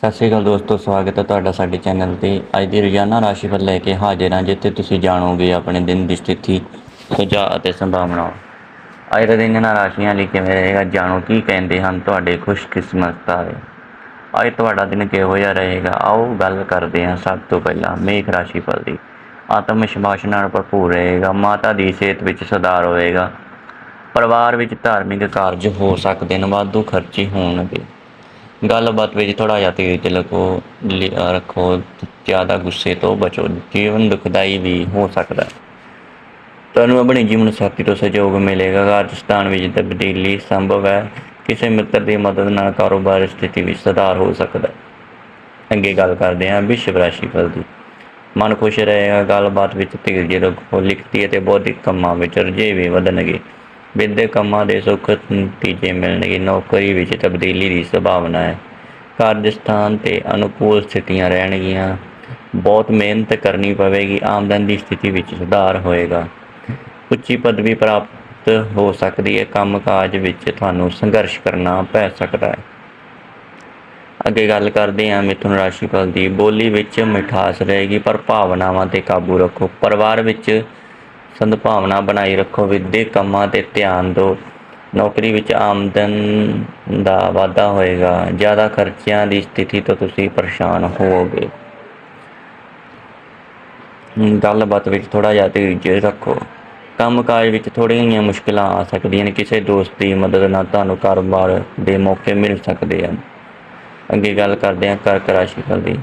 ਸਤਿ ਸ਼੍ਰੀ ਅਕਾਲ ਦੋਸਤੋ, ਸਵਾਗਤ ਹੈ ਤੁਹਾਡਾ ਸਾਡੇ ਚੈਨਲ ਤੇ। ਅੱਜ ਦੀ ਰੋਜ਼ਾਨਾ ਰਾਸ਼ੀਫਲ ਲੈ ਕੇ ਹਾਜ਼ਰ ਹਾਂ, ਜਿੱਥੇ ਤੁਸੀਂ ਜਾਣੋਗੇ ਆਪਣੇ ਦਿਨ ਦੀ ਸਥਿਤੀ, ਸੁਝਾਅ ਅਤੇ ਸੰਭਾਵਨਾਵਾਂ। ਅੱਜ ਦੇ ਦਿਨ ਇਹਨਾਂ ਰਾਸ਼ੀਆਂ ਲਈ ਕਿਵੇਂ ਰਹੇਗਾ, ਜਾਣੋ ਕੀ ਕਹਿੰਦੇ ਹਨ, ਤੁਹਾਡੇ ਖੁਸ਼ਕਿਸਮਤ ਤਾਰੇ ਅੱਜ ਤੁਹਾਡਾ ਦਿਨ ਕਿਹੋ ਜਿਹਾ ਰਹੇਗਾ, ਆਓ ਗੱਲ ਕਰਦੇ ਹਾਂ ਸਭ ਤੋਂ ਪਹਿਲਾਂ ਮੇਖ ਰਾਸ਼ੀਫਲ ਦੀ। ਆਤਮ ਵਿਸ਼ਵਾਸ ਨਾਲ ਭਰਪੂਰ ਰਹੇਗਾ, ਮਾਤਾ ਦੀ ਸਿਹਤ ਵਿੱਚ ਸੁਧਾਰ ਹੋਏਗਾ ਪਰਿਵਾਰ ਵਿੱਚ ਧਾਰਮਿਕ ਕਾਰਜ ਹੋ ਸਕਦੇ ਨੇ, ਵਾਧੂ ਖਰਚੇ ਹੋਣਗੇ। ਗੱਲਬਾਤ ਵਿੱਚ ਥੋੜਾ ਜਿਹਾ ਧੀਰਜ ਲੱਗੋ ਰੱਖੋ, ਜ਼ਿਆਦਾ ਗੁੱਸੇ ਤੋਂ ਬਚੋ, ਜੀਵਨ ਦੁਖਦਾਈ ਵੀ ਹੋ ਸਕਦਾ। ਹੈ ਤੁਹਾਨੂੰ ਆਪਣੇ ਜੀਵਨ ਸਾਥੀ ਤੋਂ ਸਹਿਯੋਗ ਮਿਲੇਗਾ। ਰਾਜਸਥਾਨ ਵਿੱਚ ਤਬਦੀਲੀ ਸੰਭਵ ਹੈ। ਕਿਸੇ ਮਿੱਤਰ ਦੀ ਮਦਦ ਨਾਲ ਕਾਰੋਬਾਰ ਸਥਿਤੀ ਵਿੱਚ ਸੁਧਾਰ ਹੋ ਸਕਦਾ ਹੈ। ਅੱਗੇ ਗੱਲ ਕਰਦੇ ਹਾਂ ਵਿਸ਼ਵ ਰਾਸ਼ੀ ਫਲ ਦੀ। ਮਨ ਖੁਸ਼ ਰਹੇਗਾ। ਗੱਲਬਾਤ ਵਿੱਚ ਧੀਰਜ ਰੱਖੋ ਲਿਖਤੀ ਅਤੇ ਬੌਧਿਕ ਕੰਮਾਂ ਵਿੱਚ ਰੁਝੇਵੇਂ ਵਧਣਗੇ। ਵਿਦਿਅਕ ਕੰਮਾਂ ਦੇ ਸੁੱਖ ਨਤੀਜੇ ਮਿਲਣਗੇ। ਨੌਕਰੀ ਵਿੱਚ ਤਬਦੀਲੀ ਦੀ ਸੰਭਾਵਨਾ ਹੈ। ਕਾਰਜ ਸਥਾਨ ਤੇ ਅਨੁਕੂਲ ਸਥਿਤੀਆਂ ਰਹਿਣਗੀਆਂ। ਬਹੁਤ ਮਿਹਨਤ ਕਰਨੀ ਪਵੇਗੀ। ਆਮਦਨ ਦੀ ਸਥਿਤੀ ਵਿੱਚ ਸੁਧਾਰ ਹੋਏਗਾ। ਉੱਚੀ ਪਦਵੀ ਪ੍ਰਾਪਤ ਹੋ ਸਕਦੀ ਹੈ। ਕੰਮਕਾਜ ਵਿੱਚ ਤੁਹਾਨੂੰ ਸੰਘਰਸ਼ ਕਰਨਾ ਪੈ ਸਕਦਾ ਹੈ। ਅੱਗੇ ਗੱਲ ਕਰਦੇ ਹਾਂ ਮਿਥੁਨ ਰਾਸ਼ੀਫਲ ਦੀ। ਬੋਲੀ ਵਿੱਚ ਮਿਠਾਸ ਰਹੇਗੀ, ਪਰ ਭਾਵਨਾਵਾਂ ਤੇ ਕਾਬੂ ਰੱਖੋ। ਪਰਿਵਾਰ ਵਿੱਚ ਸੰਭਾਵਨਾ ਬਣਾਈ ਰੱਖੋ ਵਿਦਿਅਕ ਕੰਮਾਂ ਤੇ ਧਿਆਨ ਦਿਓ। ਨੌਕਰੀ ਵਿੱਚ ਆਮਦਨ ਦਾ ਵਾਧਾ ਹੋਏਗਾ। ਜ਼ਿਆਦਾ ਖਰਚਿਆਂ ਦੀ ਸਥਿਤੀ ਤੋਂ ਤੁਸੀਂ ਪਰੇਸ਼ਾਨ ਹੋਵੋਗੇ। ਗੱਲਬਾਤ ਵਿੱਚ ਥੋੜਾ ਜਿਹਾ ਧੀਰਜ ਰੱਖੋ। ਕੰਮਕਾਜ ਵਿੱਚ ਥੋੜ੍ਹੀਆਂ ਜਿਹੀਆਂ ਮੁਸ਼ਕਲਾਂ ਆ ਸਕਦੀਆਂ ਨੇ। ਕਿਸੇ ਦੋਸਤ ਦੀ ਮਦਦ ਨਾਲ ਤੁਹਾਨੂੰ ਕਾਰੋਬਾਰ ਦੇ ਮੌਕੇ ਮਿਲ ਸਕਦੇ ਹਨ। ਅੱਗੇ ਗੱਲ ਕਰਦੇ ਹਾਂ ਕਰਕ ਰਾਸ਼ੀ ਫਲ ਦੀ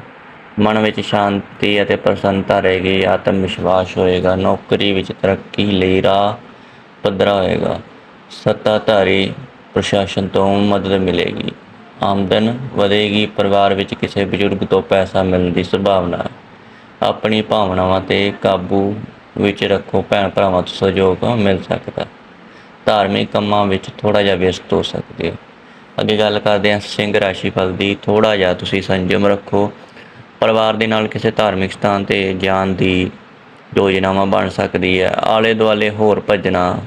ਮਨ ਵਿੱਚ ਸ਼ਾਂਤੀ ਅਤੇ ਪ੍ਰਸੰਨਤਾ ਰਹੇਗੀ, ਆਤਮ ਵਿਸ਼ਵਾਸ ਹੋਏਗਾ, ਨੌਕਰੀ ਵਿੱਚ ਤਰੱਕੀ ਲਈ ਰਾਹ ਪੱਧਰਾ ਹੋਏਗਾ। ਸੱਤਾਧਾਰੀ ਪ੍ਰਸ਼ਾਸਨ ਤੋਂ ਮਦਦ ਮਿਲੇਗੀ। ਆਮਦਨ ਵਧੇਗੀ, ਪਰਿਵਾਰ ਵਿੱਚ ਕਿਸੇ ਬਜ਼ੁਰਗ ਤੋਂ ਪੈਸਾ ਮਿਲਣ ਦੀ ਸੰਭਾਵਨਾ। ਹੈ ਆਪਣੀ ਭਾਵਨਾਵਾਂ ਤੇ ਕਾਬੂ ਵਿੱਚ ਰੱਖੋ ਭੈਣ ਭਰਾਵਾਂ ਤੋਂ ਸਹਿਯੋਗ ਮਿਲ ਸਕਦਾ। ਧਾਰਮਿਕ ਕੰਮਾਂ ਵਿੱਚ ਥੋੜਾ ਜਿਹਾ ਵਿਅਸਤ ਹੋ ਸਕਦੇ ਹੋ। ਅੱਗੇ ਗੱਲ ਕਰਦੇ ਹਾਂ, ਸਿੰਘ ਰਾਸ਼ੀ ਫਲ ਦੀ। ਥੋੜਾ ਜਿਹਾ ਤੁਸੀਂ ਸੰਜਮ ਰੱਖੋ। ਪਰਿਵਾਰ ਦੇ ਨਾਲ ਕਿਸੇ ਧਾਰਮਿਕ ਸਥਾਨ ਤੇ ਜਾਣ ਦੀ ਯੋਜਨਾਵਾਂ ਬਣ ਸਕਦੀ ਹੈ। ਆਲੇ ਦੁਆਲੇ ਹੋਰ ਭੱਜਣਾ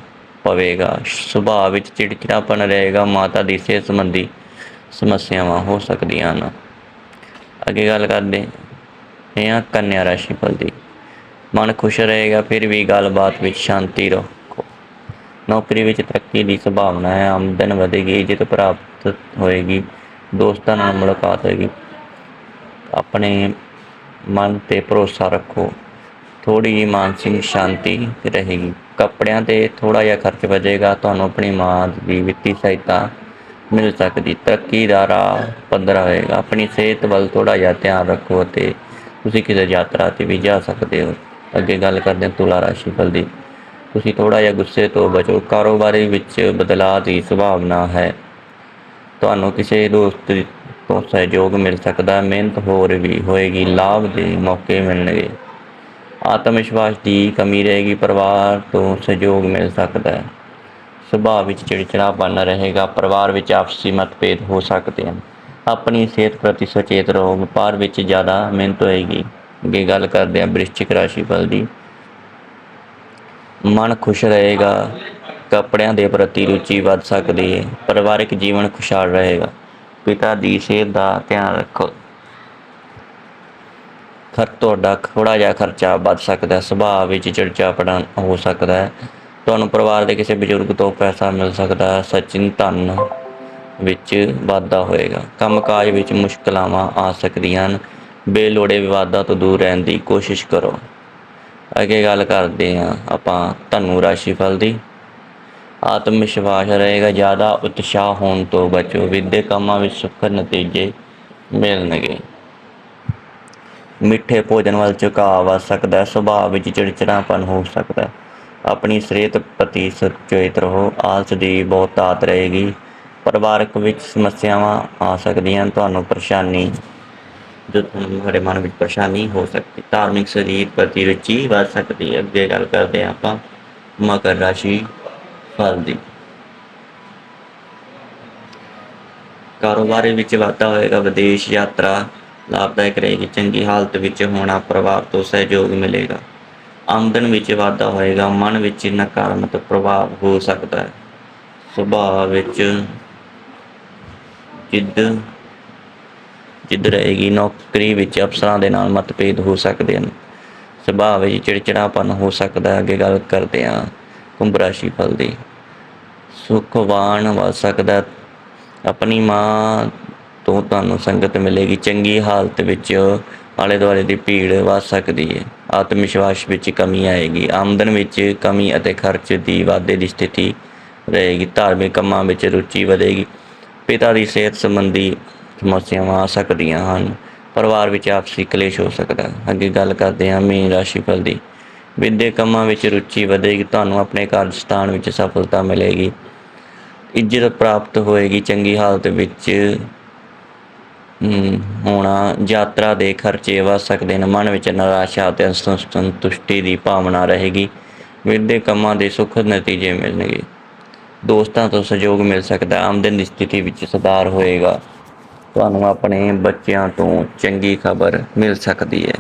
ਪਵੇਗਾ। ਸੁਭਾਅ ਵਿੱਚ ਚਿੜਚਿੜਾਪਨ ਰਹੇਗਾ। ਮਾਤਾ ਦੀ ਸਿਹਤ ਸੰਬੰਧੀ ਸਮੱਸਿਆਵਾਂ ਹੋ ਸਕਦੀਆਂ ਹਨ। ਅੱਗੇ ਗੱਲ ਕਰਦੇ ਹਾਂ ਕੰਨਿਆ ਰਾਸ਼ੀ ਫਲ ਦੀ। ਮਨ ਖੁਸ਼ ਰਹੇਗਾ, ਫਿਰ ਵੀ ਗੱਲਬਾਤ ਵਿੱਚ ਸ਼ਾਂਤੀ ਰੱਖੋ। ਨੌਕਰੀ ਵਿੱਚ ਤਰੱਕੀ ਦੀ ਸੰਭਾਵਨਾ ਹੈ। ਆਮਦਨ ਵਧੇਗੀ ਇੱਜ਼ਤ ਪ੍ਰਾਪਤ ਹੋਏਗੀ। ਦੋਸਤਾਂ ਨਾਲ ਮੁਲਾਕਾਤ ਹੋਏਗੀ। ਆਪਣੇ ਮਨ ਤੇ ਭਰੋਸਾ ਰੱਖੋ। ਥੋੜੀ ਜਿਹੀ ਮਾਨਸਿਕ ਸ਼ਾਂਤੀ ਰਹੇਗੀ। ਕੱਪੜਿਆਂ ਤੇ ਥੋੜਾ ਜਿਹਾ ਖਰਚ ਬਚੇਗਾ ਤੁਹਾਨੂੰ ਆਪਣੀ ਮਾਂ ਦੀ ਵਿੱਤੀ ਸਹਾਇਤਾ ਮਿਲ ਸਕਦੀ। ਤਰੱਕੀ ਦਾ ਰਾਹ ਪੱਧਰਾ ਹੋਏਗਾ। ਆਪਣੀ ਸਿਹਤ ਵੱਲ ਥੋੜਾ ਜਿਹਾ ਧਿਆਨ ਰੱਖੋ ਅਤੇ ਤੁਸੀਂ ਕਿਸੇ ਯਾਤਰਾ ਤੇ ਵੀ ਜਾ ਸਕਦੇ ਹੋ। ਅੱਗੇ ਗੱਲ ਕਰਦੇ ਹਾਂ ਤੁਲਾ ਰਾਸ਼ੀ ਫਲ ਦੀ। ਤੁਸੀਂ ਥੋੜਾ ਜਿਹਾ ਗੁੱਸੇ ਤੋਂ ਬਚੋ। ਕਾਰੋਬਾਰੀ ਵਿੱਚ ਬਦਲਾਅ ਦੀ ਸੰਭਾਵਨਾ ਹੈ। ਤੁਹਾਨੂੰ ਕਿਸੇ ਦੋਸਤ ਤੋਂ ਸਹਿਯੋਗ ਮਿਲ ਸਕਦਾ, ਮਿਹਨਤ ਹੋਰ ਵੀ ਹੋਏਗੀ, ਲਾਭ ਦੇ ਮੌਕੇ ਮਿਲਣਗੇ। ਆਤਮ ਵਿਸ਼ਵਾਸ ਦੀ ਕਮੀ ਰਹੇਗੀ, ਪਰਿਵਾਰ ਤੋਂ ਸਹਿਯੋਗ ਮਿਲ ਸਕਦਾ ਹੈ। ਸੁਭਾਅ ਵਿੱਚ ਚਿੜਚਿੜਾਪਨ ਰਹੇਗਾ, ਪਰਿਵਾਰ ਵਿੱਚ ਆਪਸੀ ਮਤਭੇਦ ਹੋ ਸਕਦੇ ਹਨ। ਆਪਣੀ ਸਿਹਤ ਪ੍ਰਤੀ ਸੁਚੇਤ ਰਹੋ, ਵਪਾਰ ਵਿੱਚ ਜ਼ਿਆਦਾ ਮਿਹਨਤ ਹੋਏਗੀ। ਅੱਗੇ ਗੱਲ ਕਰਦੇ ਹਾਂ ਬ੍ਰਿਸ਼ਚਿਕ ਰਾਸ਼ੀ ਫਲ ਦੀ। ਮਨ ਖੁਸ਼ ਰਹੇਗਾ, ਕੱਪੜਿਆਂ ਦੇ ਪ੍ਰਤੀ ਰੁਚੀ ਵੱਧ ਸਕਦੀ ਹੈ, ਪਰਿਵਾਰਿਕ ਜੀਵਨ ਖੁਸ਼ਹਾਲ ਰਹੇਗਾ। ਪਿਤਾ ਦੀ ਸਿਹਤ ਦਾ ਧਿਆਨ ਰੱਖੋ। ਖਰ ਤੁਹਾਡਾ ਥੋੜਾ ਜਿਹਾ ਖਰਚਾ ਵੱਧ ਸਕਦਾ ਹੈ। ਸੁਭਾਅ ਵਿੱਚ ਚਿੜਚਿੜਾਪਨ ਹੋ ਸਕਦਾ ਹੈ। ਤੁਹਾਨੂੰ ਪਰਿਵਾਰ ਦੇ ਕਿਸੇ ਬਜ਼ੁਰਗ ਤੋਂ ਪੈਸਾ ਮਿਲ ਸਕਦਾ ਹੈ। ਸਚਿਨ ਧਨ ਵਿੱਚ ਵਾਧਾ ਹੋਏਗਾ। ਕੰਮਕਾਜ ਵਿੱਚ ਮੁਸ਼ਕਲਾਂ ਆ ਸਕਦੀਆਂ ਹਨ। ਬੇਲੋੜੇ ਵਿਵਾਦਾਂ ਤੋਂ ਦੂਰ ਰਹਿਣ ਦੀ ਕੋਸ਼ਿਸ਼ ਕਰੋ। ਅੱਗੇ ਗੱਲ ਕਰਦੇ ਹਾਂ ਆਪਾਂ ਧਨੂ ਰਾਸ਼ੀ ਫਲ ਦੀ। ਆਤਮ ਵਿਸ਼ਵਾਸ ਰਹੇਗਾ, ਜ਼ਿਆਦਾ ਉਤਸ਼ਾਹ ਹੋਣ ਤੋਂ ਬਚੋ। ਵਿਦਿਅਕ ਕੰਮਾਂ ਵਿੱਚ ਸੁਖਦ ਨਤੀਜੇ ਮਿਲਣਗੇ। ਮਿੱਠੇ ਭੋਜਨ ਵੱਲ ਝੁਕਾਅ ਵੱਧ ਸਕਦਾ ਹੈ। ਸੁਭਾਅ ਵਿੱਚ ਚਿੜਚਿੜਾਪਨ ਹੋ ਸਕਦਾ ਹੈ। ਆਪਣੀ ਸਿਹਤ ਪ੍ਰਤੀ ਸੁਚੇਤ ਰਹੋ। ਆਲਸ ਦੀ ਬਹੁਤ ਆਦਤ ਰਹੇਗੀ। ਪਰਿਵਾਰਕ ਵਿੱਚ ਸਮੱਸਿਆਵਾਂ ਆ ਸਕਦੀਆਂ ਤੁਹਾਨੂੰ ਪਰੇਸ਼ਾਨੀ, ਜੋ ਤੁਹਾਨੂੰ ਤੁਹਾਡੇ ਮਨ ਵਿੱਚ ਪਰੇਸ਼ਾਨੀ ਹੋ ਸਕਦੀ, ਧਾਰਮਿਕ ਸਰੀਰ ਪ੍ਰਤੀ ਰੁਚੀ ਵੱਧ ਸਕਦੀ ਹੈ। ਅੱਗੇ ਗੱਲ ਕਰਦੇ ਹਾਂ ਆਪਾਂ। ਮਕਰ ਰਾਸ਼ੀ ਫਲ ਦੀ ਕਾਰੋਬਾਰ ਵਿੱਚ ਵਾਧਾ ਹੋਏਗਾ, ਵਿਦੇਸ਼ ਯਾਤਰਾ ਲਾਭਦਾਇਕ ਰਹੇਗੀ, ਚੰਗੀ ਹਾਲਤ ਵਿੱਚ ਹੋਣਾ, ਪਰਿਵਾਰ ਤੋਂ ਸਹਿਯੋਗ ਮਿਲੇਗਾ। ਆਮਦਨ ਵਿੱਚ ਵਾਧਾ ਹੋਏਗਾ, ਮਨ ਵਿੱਚ ਨਕਾਰਾਤਮਕ ਪ੍ਰਭਾਵ ਹੋ ਸਕਦਾ ਹੈ। ਸੁਭਾਅ ਵਿੱਚ ਜਿੱਦ ਜਿੱਦ ਰਹੇਗੀ, ਨੌਕਰੀ ਵਿੱਚ ਅਫਸਰਾਂ ਦੇ ਨਾਲ ਮਤਭੇਦ ਹੋ ਸਕਦੇ ਹਨ। ਸੁਭਾਅ ਵਿੱਚ ਚਿੜਚਿੜਾਪਨ ਹੋ ਸਕਦਾ ਹੈ, ਅੱਗੇ ਗੱਲ ਕਰਦੇ ਹਾਂ। ਕੁੰਭ ਰਾਸ਼ੀ ਫਲ ਦੀ। ਸੁਖਵਾਨ ਵੱਧ ਸਕਦਾ ਆਪਣੀ ਮਾਂ ਤੋਂ ਤੁਹਾਨੂੰ ਸੰਗਤ ਮਿਲੇਗੀ। ਚੰਗੀ ਹਾਲਤ ਵਿੱਚ ਆਲੇ ਦੁਆਲੇ ਦੀ ਭੀੜ ਵੱਧ ਸਕਦੀ ਹੈ। ਆਤਮ ਵਿਸ਼ਵਾਸ ਵਿੱਚ ਕਮੀ ਆਏਗੀ। ਆਮਦਨ ਵਿੱਚ ਕਮੀ ਅਤੇ ਖਰਚ ਦੀ ਵਾਧੇ ਦੀ ਸਥਿਤੀ ਰਹੇਗੀ। ਧਾਰਮਿਕ ਕੰਮਾਂ ਵਿੱਚ ਰੁਚੀ ਵਧੇਗੀ। ਪਿਤਾ ਦੀ ਸਿਹਤ ਸੰਬੰਧੀ ਸਮੱਸਿਆਵਾਂ ਆ ਸਕਦੀਆਂ ਹਨ। ਪਰਿਵਾਰ ਵਿੱਚ ਆਪਸੀ ਕਲੇਸ਼ ਹੋ ਸਕਦਾ ਹੈ। ਅੱਗੇ ਗੱਲ ਕਰਦੇ ਹਾਂ ਮੀਨ ਰਾਸ਼ੀ ਫਲ ਦੀ। ਵਿਦਿਅਕ ਕੰਮਾਂ ਵਿੱਚ ਰੁਚੀ ਵਧੇਗੀ। ਤੁਹਾਨੂੰ ਆਪਣੇ ਕਾਰਜ ਸਥਾਨ ਵਿੱਚ ਸਫਲਤਾ ਮਿਲੇਗੀ। ਇੱਜ਼ਤ ਪ੍ਰਾਪਤ ਹੋਏਗੀ ਚੰਗੀ ਹਾਲਤ ਵਿੱਚ ਹੋਣਾ, ਯਾਤਰਾ ਦੇ ਖਰਚੇ ਵੱਧ ਸਕਦੇ ਨੇ, ਮਨ ਵਿੱਚ ਨਿਰਾਸ਼ਾ ਅਤੇ ਸੰਤੁਸ਼ਟੀ ਦੀ ਭਾਵਨਾ ਰਹੇਗੀ ਵਿਦਿਅਕ ਕੰਮਾਂ ਦੇ ਸੁਖ ਨਤੀਜੇ ਮਿਲਣਗੇ। ਦੋਸਤਾਂ ਤੋਂ ਸਹਿਯੋਗ ਮਿਲ ਸਕਦਾ, ਆਮਦਨ ਦੀ ਸਥਿਤੀ ਵਿੱਚ ਸੁਧਾਰ ਹੋਏਗਾ। ਤੁਹਾਨੂੰ ਆਪਣੇ ਬੱਚਿਆਂ ਤੋਂ ਚੰਗੀ ਖਬਰ ਮਿਲ ਸਕਦੀ ਹੈ।